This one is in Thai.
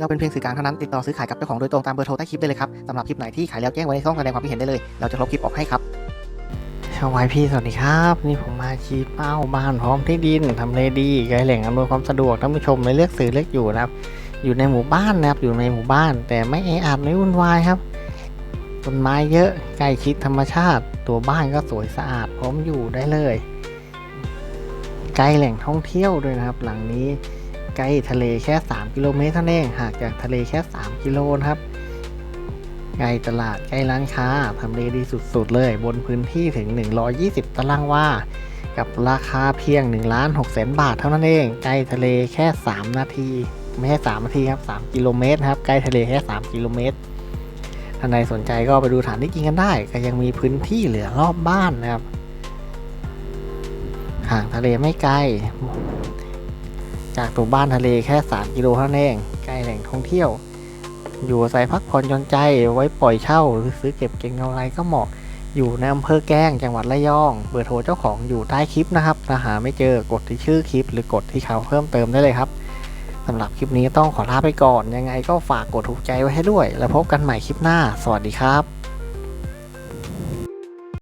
เราเป็นเพียงสื่อกลางเท่านั้นติดต่อซื้อขายกับเจ้าของโดยตรงตามเบอร์โทรใต้คลิปได้เลยครับสำหรับคลิปไหนที่ขายแล้วแจ้งไว้ในช่องแสดงความคิดเห็นได้เลย เราจะลบคลิปออกให้ครับชาวไวพี่สวัสดีครับ นี่ผมมาชี้เป้าบ้านพร้อมที่ดินทำเลดีไกลแหล่งอำนวยความสะดวกท่านผู้ชมเลยเลือกซื้อเลือกอยู่นะครับ อยู่ในหมู่บ้านนะครับอยู่ในหมู่บ้าน แต่ไม่แออัดไม่วุ่นวายครับต้นไม้เยอะใกล้ชิดธรรมชาติ ตัวบ้านก็สวยสะอาดพร้อมอยู่ได้เลย ใกล้แหล่งท่องเที่ยวด้วยนะครับ หลังนี้ ใกล้ทะเลแค่ 3 กิโลเมตรเท่านั้นเองห่างจากทะเลแค่ 3 กิโลนะครับใกล้ตลาดใกล้ร้านค้าทำเลดีสุดๆเลย บนพื้นที่ถึง 120 ตารางวากับราคาเพียง1ล้าน6แสนบาทเท่านั้นเองใกล้ทะเลแค่ 3 นาทีไม่ใช่3นาทีครับ 3 กิโลเมตรนะครับใกล้ทะเลแค่ 3 กิโลเมตรท่านใดสนใจก็ไปดูฐานที่กินกันได้ ก็ยังมีพื้นที่เหลือรอบบ้านนะครับห่างทะเลไม่ไกล จากตัวบ้านทะเลแค่ 3 กิโลเท่านั้นเองใกล้แหล่งท่องเที่ยว อยู่อาศัยพักผ่อนหย่อนใจไว้ปล่อยเช่า หรือซื้อเก็บเก็งกำไรก็เหมาะ อยู่ในอำเภอแกล้งจังหวัดระยอง เบอร์โทรเจ้าของอยู่ใต้คลิปนะครับถ้าหาไม่เจอกดที่ชื่อคลิป หรือกดที่เขาเพิ่มเติมได้เลยครับสำหรับคลิปนี้ต้องขอลาไปก่อนยังไงก็ฝากกดถูกใจไว้ให้ด้วย แล้วพบกันใหม่คลิปหน้า สวัสดีครับ